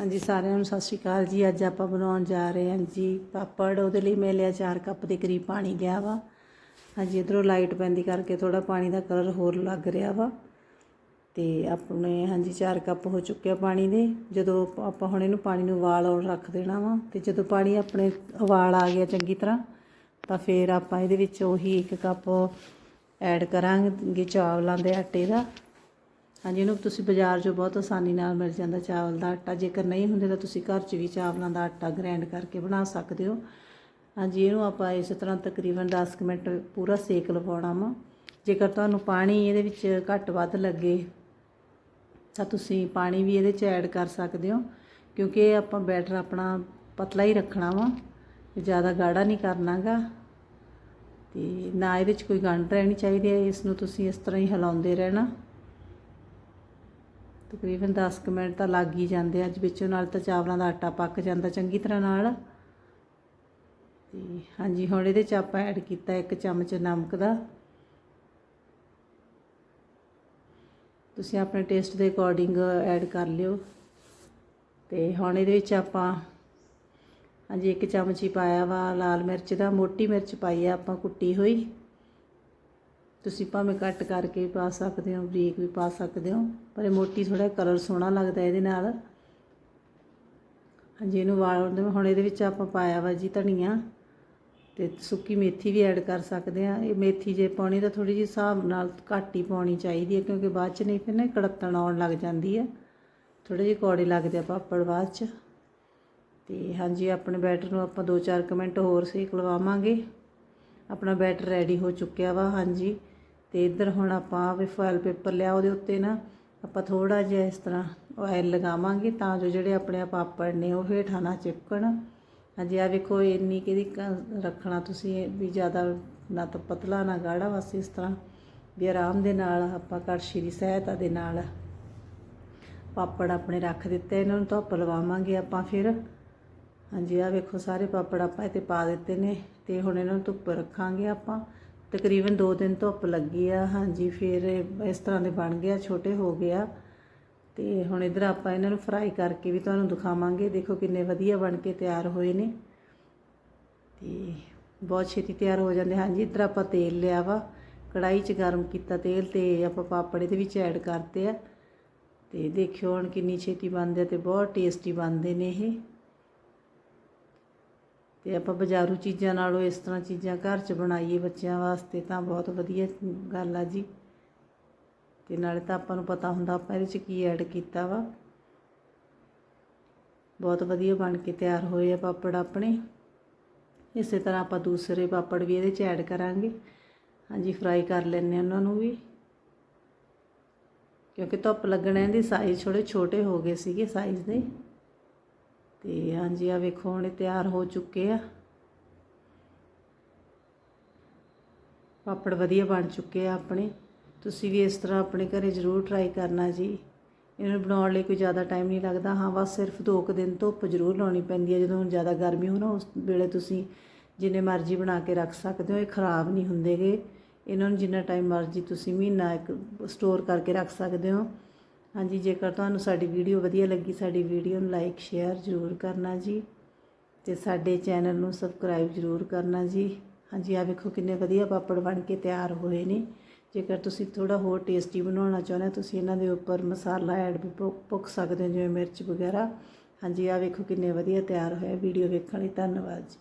ਹਾਂਜੀ, ਸਾਰਿਆਂ ਨੂੰ ਸਤਿ ਸ਼੍ਰੀ ਅਕਾਲ ਜੀ। ਅੱਜ ਆਪਾਂ ਬਣਾਉਣ ਜਾ ਰਹੇ ਹਾਂ ਜੀ ਪਾਪੜ। ਉਹਦੇ ਲਈ ਮੈਂ ਲਿਆ 4 ਕੱਪ ਦੇ ਕਰੀਬ ਪਾਣੀ ਲਿਆ ਵਾ। ਹਾਂਜੀ, ਇਧਰੋਂ ਲਾਈਟ ਪੈਂਦੀ ਕਰਕੇ ਥੋੜਾ ਪਾਣੀ ਦਾ ਕਲਰ ਹੋਰ ਲੱਗ ਰਿਹਾ ਵਾ। ਤੇ ਆਪਣੇ, ਹਾਂਜੀ 4 ਕੱਪ ਹੋ ਚੁੱਕਿਆ ਪਾਣੀ ਦੇ। ਜਦੋਂ ਆਪਾਂ ਹੁਣ ਇਹਨੂੰ ਪਾਣੀ ਨੂੰ ਉਬਾਲ ਆਉਣ ਰੱਖ ਦੇਣਾ ਵਾ ਤੇ ਜਦੋਂ ਪਾਣੀ ਆਪਣੇ ਉਬਾਲ ਆ ਗਿਆ ਚੰਗੀ ਤਰ੍ਹਾਂ, ਤਾਂ ਫਿਰ ਆਪਾਂ ਇਹਦੇ ਵਿੱਚ ਉਹੀ 1 ਕੱਪ ਐਡ ਕਰਾਂਗੇ ਚਾਵਲਾਂ ਦੇ ਆਟੇ ਦਾ। ਹਾਂਜੀ, ਇਹਨੂੰ ਤੁਸੀਂ ਬਾਜ਼ਾਰ 'ਚੋਂ ਬਹੁਤ ਆਸਾਨੀ ਨਾਲ ਮਿਲ ਜਾਂਦਾ ਚਾਵਲ ਦਾ ਆਟਾ। ਜੇਕਰ ਨਹੀਂ ਹੁੰਦੇ ਤਾਂ ਤੁਸੀਂ ਘਰ 'ਚ ਵੀ ਚਾਵਲਾਂ ਦਾ ਆਟਾ ਗ੍ਰਾਈਂਡ ਕਰਕੇ ਬਣਾ ਸਕਦੇ ਹੋ। ਹਾਂਜੀ, ਇਹਨੂੰ ਆਪਾਂ ਇਸ ਤਰ੍ਹਾਂ ਤਕਰੀਬਨ 10 ਕੁ ਮਿੰਟ ਪੂਰਾ ਸੇਕ ਲਵਾਉਣਾ ਵਾ। ਜੇਕਰ ਤੁਹਾਨੂੰ ਪਾਣੀ ਇਹਦੇ ਵਿੱਚ ਘੱਟ ਵੱਧ ਲੱਗੇ, ਤਾਂ ਤੁਸੀਂ ਪਾਣੀ ਵੀ ਇਹਦੇ 'ਚ ਐਡ ਕਰ ਸਕਦੇ ਹੋ। ਕਿਉਂਕਿ ਇਹ ਆਪਾਂ ਬੈਟਰ ਆਪਣਾ ਪਤਲਾ ਹੀ ਰੱਖਣਾ ਵਾ, ਜ਼ਿਆਦਾ ਗਾੜਾ ਨਹੀਂ ਕਰਨਾਗਾ ਤੇ ਨਾ ਇਹਦੇ 'ਚ ਕੋਈ ਗੰਢ ਰਹਿਣੀ ਚਾਹੀਦੀ ਹੈ, ਇਸ ਨੂੰ ਤੁਸੀਂ ਇਸ ਤਰ੍ਹਾਂ ਹੀ ਹਿਲਾਉਂਦੇ ਰਹਿਣਾ। ਤਕਰੀਬਨ 10 ਕੁ ਮਿੰਟ ਤਾਂ ਲੱਗ ਹੀ ਜਾਂਦੇ ਆ। ਅੱਜ ਵਿੱਚੋਂ ਨਾਲ ਤਾਂ ਚਾਵਲਾਂ ਦਾ ਆਟਾ ਪੱਕ ਜਾਂਦਾ ਚੰਗੀ ਤਰ੍ਹਾਂ ਨਾਲ। ਤੇ ਹਾਂਜੀ, ਹੁਣ ਇਹਦੇ ਚ ਆਪਾਂ ਐਡ ਕੀਤਾ ਇੱਕ ਚਮਚ ਨਮਕ ਦਾ। ਤੁਸੀਂ ਆਪਣੇ ਟੇਸਟ ਦੇ ਅਕੋਰਡਿੰਗ ਐਡ ਕਰ ਲਿਓ। ਤੇ ਹੁਣ ਇਹਦੇ ਵਿੱਚ ਆਪਾਂ ਹਾਂਜੀ, ਇੱਕ ਚਮਚ ਹੀ ਪਾਇਆ ਵਾ ਲਾਲ ਮਿਰਚ ਦਾ। ਮੋਟੀ ਮਿਰਚ ਪਾਈ ਆ ਆਪਾਂ ਕੁੱਟੀ ਹੋਈ। ਤੁਸੀਂ ਭਾਵੇਂ ਕੱਟ ਕਰਕੇ ਵੀ ਪਾ ਸਕਦੇ ਹੋ, ਬਰੀਕ ਵੀ ਪਾ ਸਕਦੇ ਹੋ, ਪਰ ਇਹ ਮੋਟੀ ਥੋੜਾ ਕਲਰ ਸੋਹਣਾ ਲੱਗਦਾ ਇਹਦੇ ਨਾਲ। ਹਾਂਜੀ, ਇਹਨੂੰ ਵਾਲ ਹੁਣ ਇਹਦੇ ਵਿੱਚ ਆਪਾਂ ਪਾਇਆ ਵਾ ਜੀ ਧਨੀਆ ਤੇ ਸੁੱਕੀ ਮੇਥੀ ਵੀ ਐਡ ਕਰ ਸਕਦੇ ਆ ਇਹ ਮੇਥੀ ਜੇ ਪਾਉਣੀ ਤਾਂ ਥੋੜੀ ਜਿਹੀ ਹਿਸਾਬ ਨਾਲ ਘੱਟ ਹੀ ਪਾਉਣੀ ਚਾਹੀਦੀ ਹੈ, ਕਿਉਂਕਿ ਬਾਅਦ ਚ ਨਹੀਂ ਫਿਰ ਨਾ ਕੜੱਤਣ ਆਉਣ ਲੱਗ ਜਾਂਦੀ ਹੈ। ਥੋੜੇ ਜਿਹੇ ਕੌੜੇ ਲੱਗਦੇ ਆ ਪਾਪੜ ਬਾਅਦ ਚ। ਤੇ ਹਾਂਜੀ, ਆਪਣੇ ਬੈਟਰ ਨੂੰ ਆਪਾਂ 2-4 ਮਿੰਟ ਹੋਰ ਸੇਕ ਲਵਾਵਾਂਗੇ। ਆਪਣਾ ਬੈਟਰ ਰੈਡੀ ਹੋ ਚੁੱਕਿਆ ਵਾ, ਹਾਂਜੀ। ਤੇ ਇੱਧਰ ਹੁਣ ਆਪਾਂ ਵੀ ਫੋਇਲ ਪੇਪਰ ਲਿਆ, ਉਹਦੇ ਉੱਤੇ ਨਾ ਆਪਾਂ ਥੋੜਾ ਜਿਹਾ ਇਸ ਤਰ੍ਹਾਂ ਆਇਲ ਲਗਾਵਾਂਗੇ ਤਾਂ ਜੋ ਜਿਹੜੇ ਆਪਣੇ ਪਾਪੜ ਨੇ ਉਹ ਹੇਠਾਂ ਨਾ ਚਿਪਕਣ। ਹਾਂਜੀ ਆ ਵੇਖੋ, ਇੰਨੀ ਕਿਹਦੀ ਰੱਖਣਾ ਤੁਸੀਂ ਵੀ ਜ਼ਿਆਦਾ ਨਾ ਤਾਂ ਪਤਲਾ, ਨਾ ਗਾੜਾ, ਬਸ ਇਸ ਤਰ੍ਹਾਂ ਵੀ ਆਰਾਮ ਦੇ ਨਾਲ ਆਪਾਂ ਕੜਛੀ ਦੀ ਸਹਾਇਤਾ ਦੇ ਨਾਲ ਪਾਪੜ ਆਪਣੇ ਰੱਖ ਦਿੱਤੇ, ਇਹਨਾਂ ਨੂੰ ਧੁੱਪ ਲਵਾਵਾਂਗੇ ਆਪਾਂ ਫਿਰ। ਹਾਂਜੀ ਆ ਵੇਖੋ, ਸਾਰੇ ਪਾਪੜ ਆਪਾਂ ਇੱਥੇ ਪਾ ਦਿੱਤੇ ਨੇ ਤੇ ਹੁਣ ਇਹਨਾਂ ਨੂੰ ਧੁੱਪ ਰੱਖਾਂਗੇ ਆਪਾਂ। ਤਕਰੀਬਨ 2 ਦਿਨ ਧੁੱਪ ਲੱਗੀ ਆ, ਹਾਂਜੀ, ਫਿਰ ਇਸ ਤਰ੍ਹਾਂ ਦੇ ਬਣ ਗਿਆ, ਛੋਟੇ ਹੋ ਗਿਆ। ਤੇ ਹੁਣ ਇਧਰ ਆਪਾਂ ਇਹਨਾਂ ਨੂੰ ਫਰਾਈ ਕਰਕੇ ਵੀ ਤੁਹਾਨੂੰ ਦਿਖਾਵਾਂਗੇ। ਦੇਖੋ ਕਿੰਨੇ ਵਧੀਆ ਬਣ ਕੇ ਤਿਆਰ ਹੋਏ ਨੇ। ਤੇ ਬਹੁਤ ਛੇਤੀ ਤਿਆਰ ਹੋ ਜਾਂਦੇ। ਹਾਂਜੀ, ਇਧਰ ਆਪਾਂ ਤੇਲ ਲਿਆ ਵਾ। ਕੜਾਈ 'ਚ ਗਰਮ ਕੀਤਾ ਤੇਲ ਤੇ ਆਪਾਂ ਪਾਪੜੇ ਦੇ ਵਿੱਚ ਐਡ ਕਰਤੇ ਆ। ਤੇ ਦੇਖਿਓ ਹੁਣ ਕਿੰਨੀ ਛੇਤੀ ਬਣਦੇ ਤੇ ਬਹੁਤ ਟੇਸਟੀ ਬਣਦੇ ਨੇ ਇਹ। ਅਤੇ ਆਪਾਂ ਬਾਜ਼ਾਰੂ ਚੀਜ਼ਾਂ ਨਾਲੋਂ ਇਸ ਤਰ੍ਹਾਂ ਚੀਜ਼ਾਂ ਘਰ 'ਚ ਬਣਾਈਏ ਬੱਚਿਆਂ ਵਾਸਤੇ ਤਾਂ ਬਹੁਤ ਵਧੀਆ ਗੱਲ ਆ ਜੀ। ਅਤੇ ਨਾਲੇ ਤਾਂ ਆਪਾਂ ਨੂੰ ਪਤਾ ਹੁੰਦਾ ਆਪਾਂ ਇਹਦੇ 'ਚ ਕੀ ਐਡ ਕੀਤਾ ਵਾ। ਬਹੁਤ ਵਧੀਆ ਬਣ ਕੇ ਤਿਆਰ ਹੋਏ ਆ ਪਾਪੜ ਆਪਣੇ। ਇਸੇ ਤਰ੍ਹਾਂ ਆਪਾਂ ਦੂਸਰੇ ਪਾਪੜ ਵੀ ਇਹਦੇ 'ਚ ਐਡ ਕਰਾਂਗੇ। ਹਾਂਜੀ ਫਰਾਈ ਕਰ ਲੈਣੇ ਉਹਨਾਂ ਨੂੰ ਵੀ। ਕਿਉਂਕਿ ਧੁੱਪ ਲੱਗਣਾ ਇਹਦੀ ਸਾਈਜ਼ ਥੋੜੇ ਛੋਟੇ ਹੋ ਗਏ ਸੀਗੇ ਸਾਈਜ਼ ਦੇ। ਤੇ ਹਾਂਜੀ ਆ ਵੇਖੋ, ਹੁਣ ਤਿਆਰ ਹੋ ਚੁੱਕੇ ਆ। ਪਾਪੜ ਵਧੀਆ ਬਣ ਚੁੱਕੇ ਆ ਆਪਣੇ। ਤੁਸੀਂ ਵੀ ਇਸ ਤਰ੍ਹਾਂ ਆਪਣੇ ਘਰੇ ਜ਼ਰੂਰ ਟਰਾਈ ਕਰਨਾ ਜੀ। ਇਹਨਾਂ ਨੂੰ ਬਣਾਉਣ ਲਈ ਕੋਈ ਜ਼ਿਆਦਾ ਟਾਈਮ ਨਹੀਂ ਲੱਗਦਾ। ਹਾਂ, ਬਸ ਸਿਰਫ 2 ਕੁ ਦਿਨ ਧੁੱਪ ਜ਼ਰੂਰ ਲਾਉਣੀ ਪੈਂਦੀ ਹੈ ਜਦੋਂ ਜ਼ਿਆਦਾ ਗਰਮੀ ਹੋ ਨਾ, ਉਸ ਵੇਲੇ ਤੁਸੀਂ ਜਿੰਨੇ ਮਰਜ਼ੀ ਬਣਾ ਕੇ ਰੱਖ ਸਕਦੇ ਹੋ। ਇਹ ਖਰਾਬ ਨਹੀਂ ਹੁੰਦੇਗੇ ਇਹਨਾਂ ਨੂੰ ਜਿੰਨਾ ਟਾਈਮ ਮਰਜ਼ੀ ਤੁਸੀਂ ਮਹੀਨਾ ਇੱਕ ਸਟੋਰ ਕਰਕੇ ਰੱਖ ਸਕਦੇ ਹੋ। ਹਾਂਜੀ, ਜੇਕਰ ਤੁਹਾਨੂੰ ਸਾਡੀ ਵੀਡੀਓ ਵਧੀਆ ਲੱਗੀ, ਸਾਡੀ ਵੀਡੀਓ ਨੂੰ ਲਾਈਕ, ਸ਼ੇਅਰ ਜ਼ਰੂਰ ਕਰਨਾ ਜੀ ਤੇ ਸਾਡੇ ਚੈਨਲ ਨੂੰ ਸਬਸਕ੍ਰਾਈਬ ਜ਼ਰੂਰ ਕਰਨਾ ਜੀ। ਹਾਂਜੀ ਆ ਵੇਖੋ ਕਿੰਨੇ ਵਧੀਆ ਪਾਪੜ ਬਣ ਕੇ ਤਿਆਰ ਹੋਏ ਨੇ। ਜੇਕਰ ਤੁਸੀਂ ਥੋੜਾ ਹੋਰ ਟੇਸਟੀ ਬਣਾਉਣਾ ਚਾਹੁੰਦੇ ਹੋ, ਤੁਸੀਂ ਇਹਨਾਂ ਦੇ ਉੱਪਰ ਮਸਾਲਾ ਐਡ ਵੀ ਭੁੱਕ ਸਕਦੇ ਹੋ, ਜਿਵੇਂ ਮਿਰਚ ਵਗੈਰਾ। ਹਾਂਜੀ ਆ ਵੇਖੋ ਕਿੰਨੇ ਵਧੀਆ ਤਿਆਰ ਹੋਇਆ ਵੀਡੀਓ ਵੇਖਣ ਲਈ ਧੰਨਵਾਦ ਜੀ।